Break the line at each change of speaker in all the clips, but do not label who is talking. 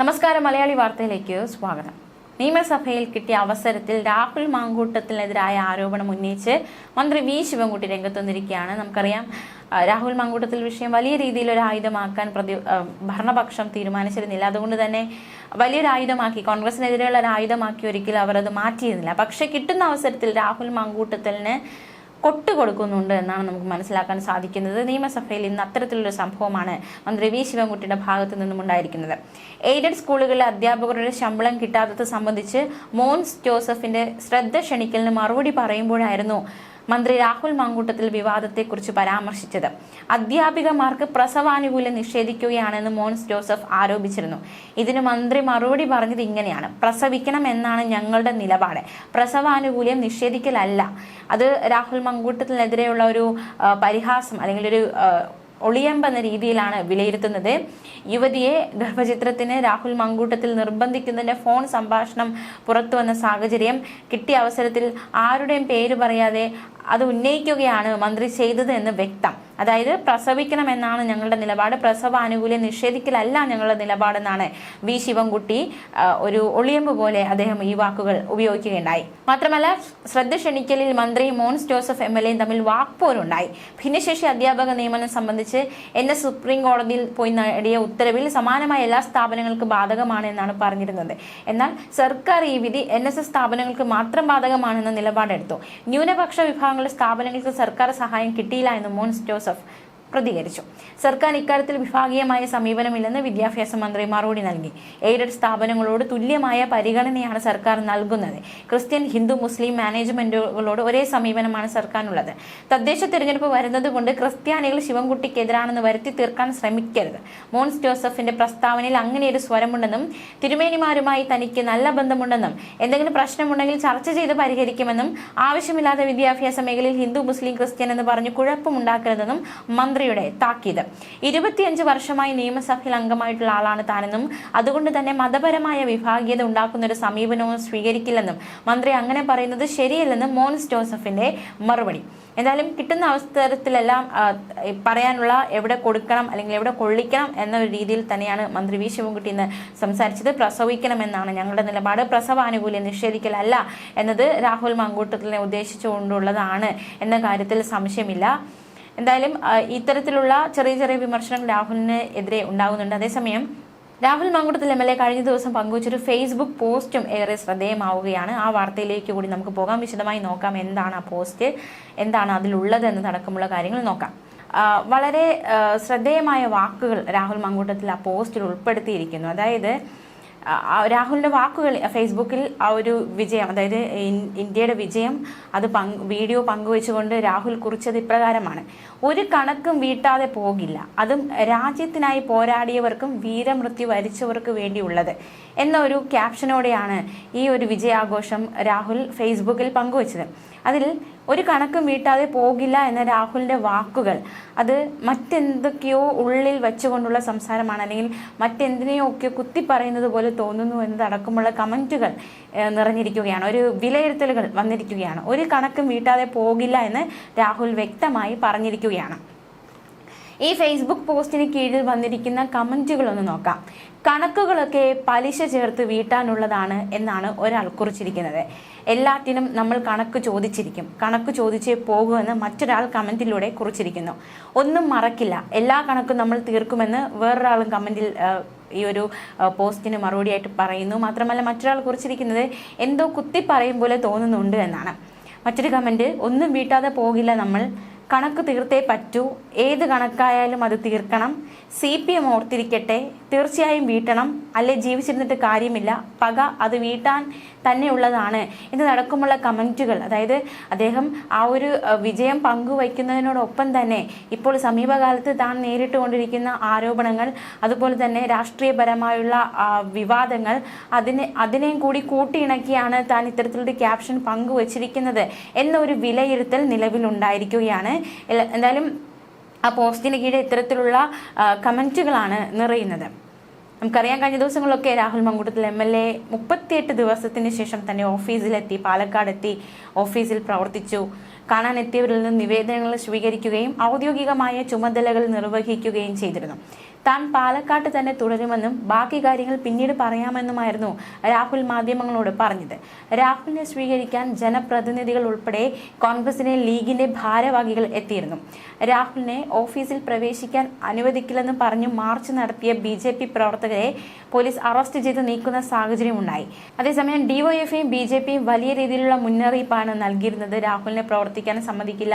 നമസ്കാരം മലയാളി വാർത്തയിലേക്ക് സ്വാഗതം. നിയമസഭയിൽ കിട്ടിയ അവസരത്തിൽ രാഹുൽ മാങ്കൂട്ടത്തിനെതിരായ ആരോപണം ഉന്നയിച്ച് മന്ത്രി വി. ശിവൻകുട്ടി രംഗത്ത് വന്നിരിക്കുകയാണ് നമുക്കറിയാം രാഹുൽ മാങ്കൂട്ടത്തിൽ വിഷയം വലിയ രീതിയിൽ ഒരു ആയുധമാക്കാൻ പ്രതി ഭരണപക്ഷം തീരുമാനിച്ചിരുന്നില്ല. അതുകൊണ്ട് തന്നെ വലിയൊരു ആയുധമാക്കി കോൺഗ്രസിനെതിരെയുള്ള ഒരു ആയുധമാക്കി ഒരിക്കലും അവർ അത് മാറ്റിയിരുന്നില്ല. പക്ഷേ കിട്ടുന്ന അവസരത്തിൽ രാഹുൽ മാങ്കൂട്ടത്തലിന് കൊട്ട് കൊടുക്കുന്നുണ്ട് എന്നാണ് നമുക്ക് മനസ്സിലാക്കാൻ സാധിക്കുന്നത്. നിയമസഭയിൽ ഇന്ന് അത്തരത്തിലൊരു സംഭവമാണ് മന്ത്രി വി ശിവൻകുട്ടിയുടെ ഭാഗത്തു നിന്നും ഉണ്ടായിരിക്കുന്നത്. എയ്ഡഡ് സ്കൂളുകളിലെ അധ്യാപകരുടെ ശമ്പളം കിട്ടാത്തത് സംബന്ധിച്ച് മോൻസ് ജോസഫിന്റെ ശ്രദ്ധ ക്ഷണിക്കലിന് മറുപടി പറയുമ്പോഴായിരുന്നു മന്ത്രി രാഹുൽ മാങ്കൂട്ടത്തിൽ വിവാദത്തെക്കുറിച്ച് പരാമർശിച്ചത്. അധ്യാപികമാർക്ക് പ്രസവാനുകൂല്യം നിഷേധിക്കുകയാണെന്ന് മോൻസ് ജോസഫ് ആരോപിച്ചിരുന്നു. ഇതിന് മന്ത്രി മറുപടി പറഞ്ഞത് ഇങ്ങനെയാണ്. പ്രസവിക്കണം എന്നാണ് ഞങ്ങളുടെ നിലപാട്. പ്രസവാനുകൂല്യം നിഷേധിക്കലല്ല. അത് രാഹുൽ മങ്കൂട്ടത്തിനെതിരെയുള്ള ഒരു പരിഹാസം അല്ലെങ്കിൽ ഒരു ഒളിയമ്പ് എന്ന രീതിയിലാണ് വിലയിരുത്തുന്നത്. യുവതിയെ ഗർഭചിത്രത്തിന് രാഹുൽ മങ്കൂട്ടത്തിൽ നിർബന്ധിക്കുന്നതിന്റെ ഫോൺ സംഭാഷണം പുറത്തുവന്ന സാഹചര്യം കിട്ടിയ അവസരത്തിൽ ആരുടെയും പേര് പറയാതെ അത് ഉന്നയിക്കുകയാണ് മന്ത്രി ചെയ്തത് എന്ന് വ്യക്തം. അതായത് പ്രസവിക്കണമെന്നാണ് ഞങ്ങളുടെ നിലപാട്. പ്രസവ ആനുകൂല്യം നിഷേധിക്കലല്ല ഞങ്ങളുടെ നിലപാടെന്നാണ് വി ശിവൻകുട്ടി ഒരു ഒളിയമ്പ് പോലെ അദ്ദേഹം ഈ വാക്കുകൾ ഉപയോഗിക്കുകയുണ്ടായി. മാത്രമല്ല ശ്രദ്ധ ക്ഷണിക്കലിൽ മന്ത്രി മോൻസ് ജോസഫ് എം എൽ എയും തമ്മിൽ വാക്പോരുണ്ടായി. ഭിന്നശേഷി അധ്യാപക നിയമനം സംബന്ധിച്ച് എന്നെ സുപ്രീം കോടതിയിൽ പോയി നേടിയ ഉത്തരവിൽ സമാനമായ എല്ലാ സ്ഥാപനങ്ങൾക്കും ബാധകമാണ് എന്നാണ് പറഞ്ഞിരുന്നത്. എന്നാൽ സർക്കാർ ഈ വിധി എൻ സ്ഥാപനങ്ങൾക്ക് മാത്രം ബാധകമാണെന്ന നിലപാടെടുത്തു. ന്യൂനപക്ഷ വിഭാഗങ്ങളുടെ സ്ഥാപനങ്ങൾക്ക് സർക്കാർ സഹായം കിട്ടിയില്ല എന്ന് മോൻസ് ജോസഫ് പ്രതികരിച്ചു. സർക്കാർ ഇക്കാര്യത്തിൽ വിഭാഗീയമായ സമീപനമില്ലെന്ന് വിദ്യാഭ്യാസ മന്ത്രി മറുപടി നൽകി. എയ്ഡഡ് സ്ഥാപനങ്ങളോട് തുല്യമായ പരിഗണനയാണ് സർക്കാർ നൽകുന്നത്. ക്രിസ്ത്യൻ ഹിന്ദു മുസ്ലിം മാനേജ്മെന്റുകളോട് ഒരേ സമീപനമാണ് സർക്കാരിനുള്ളത്. തദ്ദേശ തിരഞ്ഞെടുപ്പ് വരുന്നതുകൊണ്ട് ക്രിസ്ത്യാനികൾ ശിവൻകുട്ടിക്കെതിരാണെന്ന് വരുത്തി തീർക്കാൻ ശ്രമിക്കരുത്. മോൻസ് ജോസഫിന്റെ പ്രസ്താവനയിൽ അങ്ങനെ ഒരു സ്വരമുണ്ടെന്നും തിരുമേനിമാരുമായി തനിക്ക് നല്ല ബന്ധമുണ്ടെന്നും എന്തെങ്കിലും പ്രശ്നമുണ്ടെങ്കിൽ ചർച്ച ചെയ്ത് പരിഹരിക്കുമെന്നും ആവശ്യമില്ലാതെ വിദ്യാഭ്യാസ മേഖലയിൽ ഹിന്ദു മുസ്ലിം ക്രിസ്ത്യൻ എന്ന് പറഞ്ഞ് കുഴപ്പമുണ്ടാക്കരുതെന്നും മന്ത്രിയുടെ താക്കീത്. ഇരുപത്തിയഞ്ച് വർഷമായി നിയമസഭയിൽ അംഗമായിട്ടുള്ള ആളാണ് താനെന്നും അതുകൊണ്ട് തന്നെ മതപരമായ വിഭാഗീയത ഉണ്ടാക്കുന്ന ഒരു സമീപനവും സ്വീകരിക്കില്ലെന്നും മന്ത്രി അങ്ങനെ പറയുന്നത് ശരിയല്ലെന്നും മോൻസ് ജോസഫിന്റെ മറുപടി. എന്തായാലും കിട്ടുന്ന അവസരത്തിലെല്ലാം പറയാനുള്ള എവിടെ കൊടുക്കണം അല്ലെങ്കിൽ എവിടെ കൊള്ളിക്കണം എന്ന രീതിയിൽ തന്നെയാണ് മന്ത്രി വി. ശിവൻകുട്ടി ഇന്ന് സംസാരിച്ചത്. പ്രസവിക്കണമെന്നാണ് ഞങ്ങളുടെ നിലപാട്. പ്രസവാനുകൂല്യം നിഷേധിക്കലല്ല എന്നത് രാഹുൽ മങ്കൂട്ടത്തിനെ ഉദ്ദേശിച്ചുകൊണ്ടുള്ളതാണ് എന്ന കാര്യത്തിൽ സംശയമില്ല. എന്തായാലും ഇത്തരത്തിലുള്ള ചെറിയ ചെറിയ വിമർശനങ്ങൾ രാഹുലിന് എതിരെ ഉണ്ടാകുന്നുണ്ട് അതേസമയം Rahul Mankoottathil M L A കഴിഞ്ഞ ദിവസം പങ്കുവച്ചൊരു ഫേസ്ബുക്ക് പോസ്റ്റും ഏറെ ശ്രദ്ധേയമാവുകയാണ്. ആ വാർത്തയിലേക്ക് കൂടി നമുക്ക് പോകാം. വിശദമായി നോക്കാം എന്താണ് ആ പോസ്റ്റ് എന്താണ് അതിലുള്ളത് എന്നതടക്കമുള്ള കാര്യങ്ങൾ നോക്കാം. വളരെ ശ്രദ്ധേയമായ വാക്കുകൾ രാഹുൽ മങ്കൂട്ടത്തിൽ ആ പോസ്റ്റിൽ ഉൾപ്പെടുത്തിയിരിക്കുന്നു. അതായത് രാഹുലിന്റെ വാക്കുകൾ ഫേസ്ബുക്കിൽ ആ ഒരു വിജയം അതായത് ഇന്ത്യയുടെ വിജയം അത് വീഡിയോ പങ്കുവെച്ചുകൊണ്ട് രാഹുൽ കുറിച്ചത് ഇപ്രകാരമാണ്. ഒരു കണക്കും വീട്ടാതെ പോകില്ല. അതും രാജ്യത്തിനായി പോരാടിയവർക്കും വീരമൃത്യു വരിച്ചവർക്ക് വേണ്ടിയുള്ളത് എന്ന ഒരു ക്യാപ്ഷനോടെയാണ് ഈ ഒരു വിജയാഘോഷം രാഹുൽ ഫേസ്ബുക്കിൽ പങ്കുവച്ചത്. അതിൽ ഒരു കണക്കും വീട്ടാതെ പോകില്ല എന്ന രാഹുലിന്റെ വാക്കുകൾ. അത് മറ്റെന്തൊക്കെയോ ഉള്ളിൽ വെച്ചുകൊണ്ടുള്ള സംസാരമാണ്. അല്ലെങ്കിൽ മറ്റെന്തിനെയോ ഒക്കെ കുത്തി പറയുന്നത് പോലെ തോന്നുന്നു എന്നതടക്കമുള്ള കമന്റുകൾ നിറഞ്ഞിരിക്കുകയാണ്. ഒരു വിലയിരുത്തലുകൾ വന്നിരിക്കുകയാണ്. ഒരു കണക്കും വീട്ടാതെ പോകില്ല എന്ന് രാഹുൽ വ്യക്തമായി പറഞ്ഞിരിക്കുകയാണ്. ഈ ഫേസ്ബുക്ക് പോസ്റ്റിന് കീഴിൽ വന്നിരിക്കുന്ന കമന്റുകളൊന്ന് നോക്കാം. കണക്കുകളൊക്കെ പലിശ ചേർത്ത് വീട്ടാനുള്ളതാണ് എന്നാണ് ഒരാൾ കുറിച്ചിരിക്കുന്നത്. എല്ലാത്തിനും നമ്മൾ കണക്ക് ചോദിച്ചിരിക്കും. കണക്ക് ചോദിച്ചേ പോകൂ എന്ന് മറ്റൊരാൾ കമന്റിലൂടെ കുറിച്ചിരിക്കുന്നു. ഒന്നും മറക്കില്ല. എല്ലാ കണക്കും നമ്മൾ തീർക്കുമെന്ന് വേറൊരാളും കമന്റിൽ ഈ ഒരു പോസ്റ്റിന് മറുപടിയായിട്ട് പറയുന്നു. മാത്രമല്ല മറ്റൊരാൾ കുറിച്ചിരിക്കുന്നത് എന്തോ കുത്തി പറയും പോലെ തോന്നുന്നുണ്ട് എന്നാണ്. മറ്റൊരു കമന്റ് ഒന്നും വീട്ടാതെ പോകില്ല നമ്മൾ. കണക്ക് തീർത്തേ പറ്റൂ. ഏത് കണക്കായാലും അത് തീർക്കണം. സി പി എം ഓർത്തിരിക്കട്ടെ. തീർച്ചയായും വീട്ടണം. അല്ലെ ജീവിച്ചിരുന്നിട്ട് കാര്യമില്ല. പക അത് വീട്ടാൻ തന്നെയുള്ളതാണ്. എന്നതടക്കമുള്ള കമന്റുകൾ അതായത് അദ്ദേഹം ആ ഒരു വിജയം പങ്കുവയ്ക്കുന്നതിനോടൊപ്പം തന്നെ ഇപ്പോൾ സമീപകാലത്ത് താൻ നേരിട്ടുകൊണ്ടിരിക്കുന്ന ആരോപണങ്ങൾ അതുപോലെ തന്നെ രാഷ്ട്രീയപരമായുള്ള വിവാദങ്ങൾ അതിനെ അതിനെയും കൂടി കൂട്ടിയിണക്കിയാണ് താൻ ഇത്തരത്തിലൊരു ക്യാപ്ഷൻ പങ്കുവച്ചിരിക്കുന്നത് എന്നൊരു വിലയിരുത്തൽ നിലവിലുണ്ടായിരിക്കുകയാണ്. എന്തായാലും ആ പോസ്റ്റിന് കീഴിൽ ഇത്തരത്തിലുള്ള കമന്റുകളാണ് നിറയുന്നത്. നമുക്കറിയാം കഴിഞ്ഞ ദിവസങ്ങളിലൊക്കെ Rahul Mankoottathil M L A മുപ്പത്തിയെട്ട് ദിവസത്തിന് ശേഷം തന്നെ ഓഫീസിലെത്തി പാലക്കാടെത്തി ഓഫീസിൽ പ്രവർത്തിച്ചു. കാണാനെത്തിയവരിൽ നിന്ന് നിവേദനങ്ങൾ സ്വീകരിക്കുകയും ഔദ്യോഗികമായ ചുമതലകൾ നിർവഹിക്കുകയും ചെയ്തിരുന്നു. താൻ പാലക്കാട്ട് തന്നെ തുടരുമെന്നും ബാക്കി കാര്യങ്ങൾ പിന്നീട് പറയാമെന്നുമായിരുന്നു രാഹുൽ മാധ്യമങ്ങളോട് പറഞ്ഞത്. രാഹുലിനെ സ്വീകരിക്കാൻ ജനപ്രതിനിധികൾ ഉൾപ്പെടെ കോൺഗ്രസിനെ ലീഗിന്റെ ഭാരവാഹികൾ എത്തിയിരുന്നു. രാഹുലിനെ ഓഫീസിൽ പ്രവേശിക്കാൻ അനുവദിക്കില്ലെന്ന് പറഞ്ഞു മാർച്ച് നടത്തിയ ബി ജെ പി പ്രവർത്തകരെ പോലീസ് അറസ്റ്റ് ചെയ്ത് നീക്കുന്ന സാഹചര്യമുണ്ടായി അതേസമയം ഡിവൈഎഫ്ഐയും ബി ജെ പിയും വലിയ രീതിയിലുള്ള മുന്നറിയിപ്പാണ് നൽകിയിരുന്നത്. രാഹുലിനെ പ്രവർത്തിക്കാൻ സമ്മതിക്കില്ല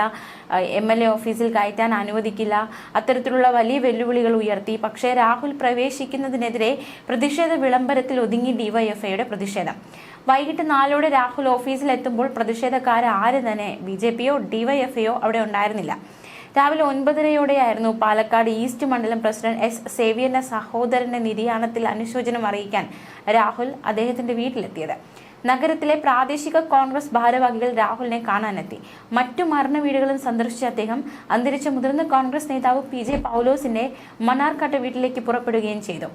എം എൽ എ ഓഫീസിൽ കയറ്റാൻ അനുവദിക്കില്ല അത്തരത്തിലുള്ള വലിയ വെല്ലുവിളികൾ ഉയർത്തി. പക്ഷേ രാഹുൽ പ്രവേശിക്കുന്നതിനെതിരെ പ്രതിഷേധ വിളംബരത്തിൽ ഒതുങ്ങി ഡിവൈഎഫ്ഐയുടെ പ്രതിഷേധം. വൈകിട്ട് നാലോടെ രാഹുൽ ഓഫീസിൽ എത്തുമ്പോൾ പ്രതിഷേധക്കാർ ആര് തന്നെ? ബി ജെ പിയോ ഡിവൈഎഫ്ഐയോ അവിടെ ഉണ്ടായിരുന്നില്ല. രാവിലെ ഒൻപതരയോടെയായിരുന്നു പാലക്കാട് ഈസ്റ്റ് മണ്ഡലം പ്രസിഡന്റ് എസ് സേവിയറിന്റെ സഹോദരന്റെ നിര്യാണത്തിൽ അനുശോചനം അറിയിക്കാൻ രാഹുൽ അദ്ദേഹത്തിന്റെ വീട്ടിലെത്തിയത്. നഗരത്തിലെ പ്രാദേശിക കോൺഗ്രസ് ഭാരവാഹികൾ രാഹുലിനെ കാണാനെത്തി. മറ്റു മരണ വീടുകളും സന്ദർശിച്ച അദ്ദേഹം അന്തരിച്ച മുതിർന്ന കോൺഗ്രസ് നേതാവ് പി ജെ പൗലോസിന്റെ മണ്ണാർക്കാട്ട് വീട്ടിലേക്ക് പുറപ്പെടുകയും ചെയ്തു.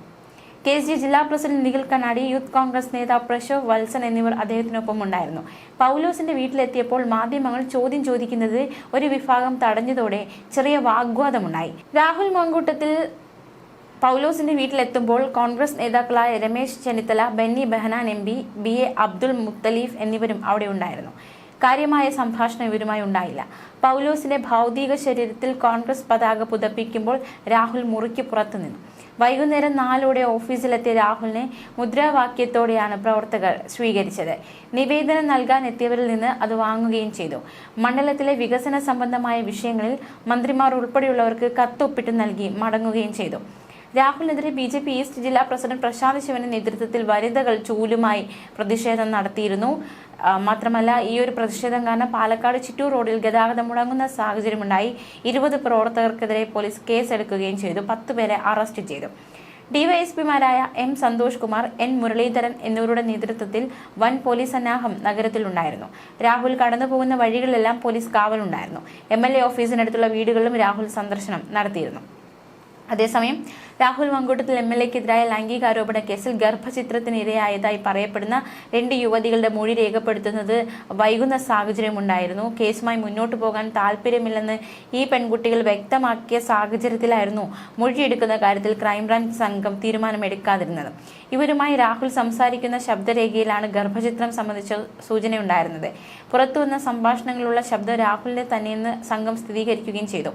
കെ എസ് ജി ജില്ലാ president Nikhil Kannadi youth Congress നേതാവ് പ്രശോ വത്സൻ എന്നിവർ അദ്ദേഹത്തിനൊപ്പം ഉണ്ടായിരുന്നു. പൗലോസിന്റെ വീട്ടിലെത്തിയപ്പോൾ മാധ്യമങ്ങൾ ചോദ്യം ചോദിക്കുന്നത് ഒരു വിഭാഗം തടഞ്ഞതോടെ ചെറിയ വാഗ്വാദമുണ്ടായി. രാഹുൽ മങ്കൂട്ടത്തിൽ പൗലോസിന്റെ വീട്ടിലെത്തുമ്പോൾ കോൺഗ്രസ് നേതാക്കളായ Ramesh Chennithala Benny Behanan M P B A Abdul Muthaleef എന്നിവരും അവിടെ ഉണ്ടായിരുന്നു. കാര്യമായ സംഭാഷണം ഇവരുമായി ഉണ്ടായില്ല. പൗലോസിന്റെ ഭൗതിക ശരീരത്തിൽ കോൺഗ്രസ് പതാക പുതപ്പിക്കുമ്പോൾ രാഹുൽ മുറിക്ക് പുറത്തു നിന്നു. വൈകുന്നേരം നാലോടെ ഓഫീസിലെത്തിയ രാഹുലിനെ മുദ്രാവാക്യത്തോടെയാണ് പ്രവർത്തകർ സ്വീകരിച്ചത്. നിവേദനം നൽകാൻ എത്തിയവരിൽ നിന്ന് അത് വാങ്ങുകയും ചെയ്തു. മണ്ഡലത്തിലെ വികസന സംബന്ധമായ വിഷയങ്ങളിൽ മന്ത്രിമാർ ഉൾപ്പെടെയുള്ളവർക്ക് കത്തൊപ്പിട്ട് നൽകി മടങ്ങുകയും ചെയ്തു. രാഹുലിനെതിരെ ബി ജെ പി ഈസ്റ്റ് ജില്ലാ പ്രസിഡന്റ് പ്രശാന്ത് ശിവന്റെ നേതൃത്വത്തിൽ വനിതകൾ ചൂലുമായി പ്രതിഷേധം നടത്തിയിരുന്നു. മാത്രമല്ല ഈ ഒരു പ്രതിഷേധം കാരണം പാലക്കാട് ചിറ്റൂർ റോഡിൽ ഗതാഗതം മുടങ്ങുന്ന സാഹചര്യമുണ്ടായി. ഇരുപത് പ്രവർത്തകർക്കെതിരെ പോലീസ് കേസെടുക്കുകയും ചെയ്തു. പത്ത് പേരെ അറസ്റ്റ് ചെയ്തു. ഡിവൈഎസ്പിമാരായ എം സന്തോഷ് കുമാർ എൻ മുരളീധരൻ എന്നിവരുടെ നേതൃത്വത്തിൽ വൻ പോലീസ് സന്നാഹം നഗരത്തിലുണ്ടായിരുന്നു. രാഹുൽ കടന്നുപോകുന്ന വഴികളിലെല്ലാം പോലീസ് കാവലുണ്ടായിരുന്നു. എം എൽ എ ഓഫീസിനടുത്തുള്ള വീടുകളിലും രാഹുൽ സന്ദർശനം നടത്തിയിരുന്നു. അതേസമയം രാഹുൽ മങ്കൂട്ടത്തിൽ എം എൽ എക്കെതിരായ ലൈംഗികാരോപണ കേസിൽ ഗർഭചിത്രത്തിന് ഇരയായതായി പറയപ്പെടുന്ന രണ്ട് യുവതികളുടെ മൊഴി രേഖപ്പെടുത്തുന്നത് വൈകുന്ന സാഹചര്യമുണ്ടായിരുന്നു. കേസുമായി മുന്നോട്ട് പോകാൻ താല്പര്യമില്ലെന്ന് ഈ പെൺകുട്ടികൾ വ്യക്തമാക്കിയ സാഹചര്യത്തിലായിരുന്നു മൊഴിയെടുക്കുന്ന കാര്യത്തിൽ ക്രൈംബ്രാഞ്ച് സംഘം തീരുമാനമെടുക്കാതിരുന്നത്. ഇവരുമായി രാഹുൽ സംസാരിക്കുന്ന ശബ്ദരേഖയിലാണ് ഗർഭചിത്രം സംബന്ധിച്ച സൂചനയുണ്ടായിരുന്നത്. പുറത്തുവന്ന സംഭാഷണങ്ങളുള്ള ശബ്ദം രാഹുലിന്റെ തന്നെയെന്ന് സംഘം സ്ഥിരീകരിക്കുകയും ചെയ്തു.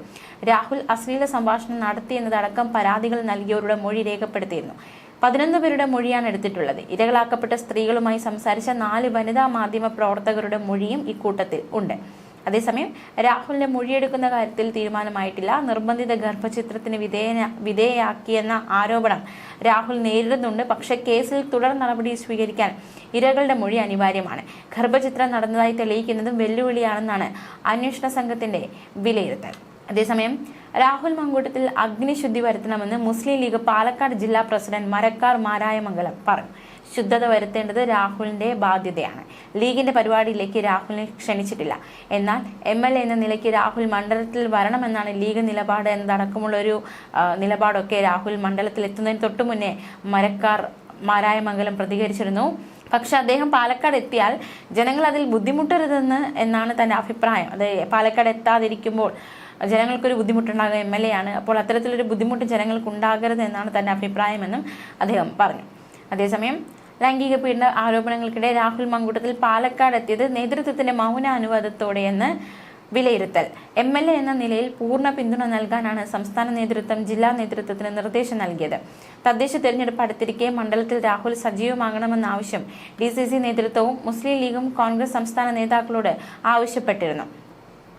രാഹുൽ അശ്ലീല സംഭാഷണം നടത്തിയെന്നതടക്കം പരാതികൾ നൽകിയവരുടെ മൊഴി രേഖപ്പെടുത്തിയിരുന്നു. പതിനൊന്ന് പേരുടെ മൊഴിയാണ് എടുത്തിട്ടുള്ളത്. ഇരകളാക്കപ്പെട്ട സ്ത്രീകളുമായി സംസാരിച്ച നാല് വനിതാ മാധ്യമ പ്രവർത്തകരുടെ മൊഴിയും ഇക്കൂട്ടത്തിൽ ഉണ്ട്. അതേസമയം രാഹുലിനെ മൊഴിയെടുക്കുന്ന കാര്യത്തിൽ തീരുമാനമായിട്ടില്ല. നിർബന്ധിത ഗർഭചിത്രത്തിന് വിധേയ വിധേയയാക്കിയെന്ന ആരോപണം രാഹുൽ നേരിടുന്നുണ്ട്. പക്ഷെ കേസിൽ തുടർ നടപടി സ്വീകരിക്കാൻ ഇരകളുടെ മൊഴി അനിവാര്യമാണ്. ഗർഭചിത്രം നടന്നതായി തെളിയിക്കുന്നതും വെല്ലുവിളിയാണെന്നാണ് അന്വേഷണ സംഘത്തിന്റെ വിലയിരുത്തൽ. അതേസമയം രാഹുൽ മങ്കൂട്ടത്തിൽ അഗ്നിശുദ്ധി വരുത്തണമെന്ന് മുസ്ലിം ലീഗ് പാലക്കാട് ജില്ലാ പ്രസിഡന്റ് മരക്കാർ മാരായമംഗലം പറഞ്ഞു. ശുദ്ധത വരുത്തേണ്ടത് രാഹുലിന്റെ ബാധ്യതയാണ്. ലീഗിന്റെ പരിപാടിയിലേക്ക് രാഹുലിനെ ക്ഷണിച്ചിട്ടില്ല. എന്നാൽ എം എൽ എ എന്ന നിലയ്ക്ക് രാഹുൽ മണ്ഡലത്തിൽ വരണമെന്നാണ് ലീഗ് നിലപാട് എന്നതടക്കമുള്ള ഒരു നിലപാടൊക്കെ രാഹുൽ മണ്ഡലത്തിൽ എത്തുന്നതിന് തൊട്ടു മുന്നേ മരക്കാർ മാരായമംഗലം പ്രതികരിച്ചിരുന്നു. പക്ഷെ അദ്ദേഹം പാലക്കാട് എത്തിയാൽ ജനങ്ങൾ അതിൽ ബുദ്ധിമുട്ടരുതെന്ന് എന്നാണ് തന്റെ അഭിപ്രായം. അത് പാലക്കാട് എത്താതിരിക്കുമ്പോൾ ജനങ്ങൾക്കൊരു ബുദ്ധിമുട്ടുണ്ടാകുക എം എൽ എ ആണ്. അപ്പോൾ അത്തരത്തിലൊരു ബുദ്ധിമുട്ട് ജനങ്ങൾക്ക് ഉണ്ടാകരുത് എന്നാണ് തന്റെ അഭിപ്രായമെന്നും അദ്ദേഹം പറഞ്ഞു. അതേസമയം ലൈംഗിക പീഡന ആരോപണങ്ങൾക്കിടെ രാഹുൽ മങ്കൂട്ടത്തിൽ പാലക്കാട് എത്തിയത് നേതൃത്വത്തിന്റെ മൗന അനുവാദത്തോടെയെന്ന് വിലയിരുത്തൽ. എം എൽ എ എന്ന നിലയിൽ പൂർണ പിന്തുണ നൽകാനാണ് സംസ്ഥാന നേതൃത്വം ജില്ലാ നേതൃത്വത്തിന് നിർദ്ദേശം നൽകിയത്. തദ്ദേശ തെരഞ്ഞെടുപ്പ് അടുത്തിരിക്കെ മണ്ഡലത്തിൽ രാഹുൽ സജീവമാകണമെന്ന ആവശ്യം ഡി സി സി നേതൃത്വവും മുസ്ലിം ലീഗും കോൺഗ്രസ് സംസ്ഥാന നേതാക്കളോട് ആവശ്യപ്പെട്ടിരുന്നു.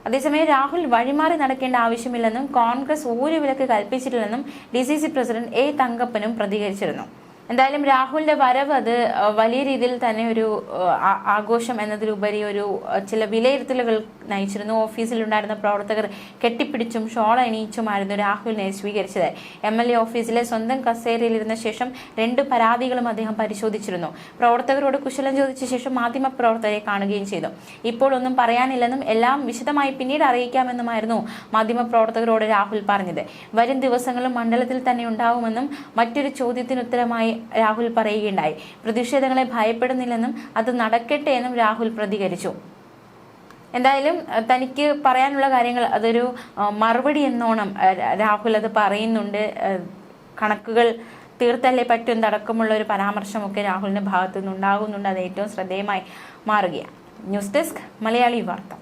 അതേസമയം രാഹുൽ വഴിമാറി നടക്കേണ്ട ആവശ്യമില്ലെന്നും കോൺഗ്രസ് ഒരു വിലക്ക് കൽപ്പിച്ചിട്ടില്ലെന്നും D C C president A തങ്കപ്പനും പ്രതികരിച്ചിരുന്നു. എന്തായാലും രാഹുലിന്റെ വരവ് അത് വലിയ രീതിയിൽ തന്നെ ഒരു ആഘോഷം എന്നതിലുപരി ഒരു ചില വിലയിരുത്തലുകൾ നയിച്ചിരുന്നു. ഓഫീസിലുണ്ടായിരുന്ന പ്രവർത്തകർ കെട്ടിപ്പിടിച്ചും ഷോൾ അണിയിച്ചുമായിരുന്നു രാഹുലിനെ സ്വീകരിച്ചത്. എം എൽ എ ഓഫീസിലെ സ്വന്തം കസേരയിലിരുന്ന ശേഷം രണ്ട് പരാതികളും അദ്ദേഹം പരിശോധിച്ചിരുന്നു. പ്രവർത്തകരോട് കുശലം ചോദിച്ച ശേഷം മാധ്യമ പ്രവർത്തകരെ കാണുകയും ചെയ്തു. ഇപ്പോൾ ഒന്നും പറയാനില്ലെന്നും എല്ലാം വിശദമായി പിന്നീട് അറിയിക്കാമെന്നുമായിരുന്നു മാധ്യമ പ്രവർത്തകരോട് രാഹുൽ പറഞ്ഞത്. വരും ദിവസങ്ങളും മണ്ഡലത്തിൽ തന്നെ ഉണ്ടാവുമെന്നും മറ്റൊരു ചോദ്യത്തിന് ഉത്തരമായി രാഹുൽ പറയുകയുണ്ടായി. പ്രതിഷേധങ്ങളെ ഭയപ്പെടുന്നില്ലെന്നും അത് നടക്കട്ടെ എന്നും രാഹുൽ പ്രതികരിച്ചു. എന്തായാലും തനിക്ക് പറയാനുള്ള കാര്യങ്ങൾ അതൊരു മറുപടി എന്നോണം രാഹുൽ അത് പറയുന്നുണ്ട്. കണക്കുകൾ തീർത്തല്ലേ പറ്റും അടക്കമുള്ള ഒരു പരാമർശമൊക്കെ രാഹുലിന്റെ ഭാഗത്തു അത് ഏറ്റവും ശ്രദ്ധേയമായി മാറുകയാണ്. ന്യൂസ് ഡെസ്ക് മലയാളി വാർത്ത.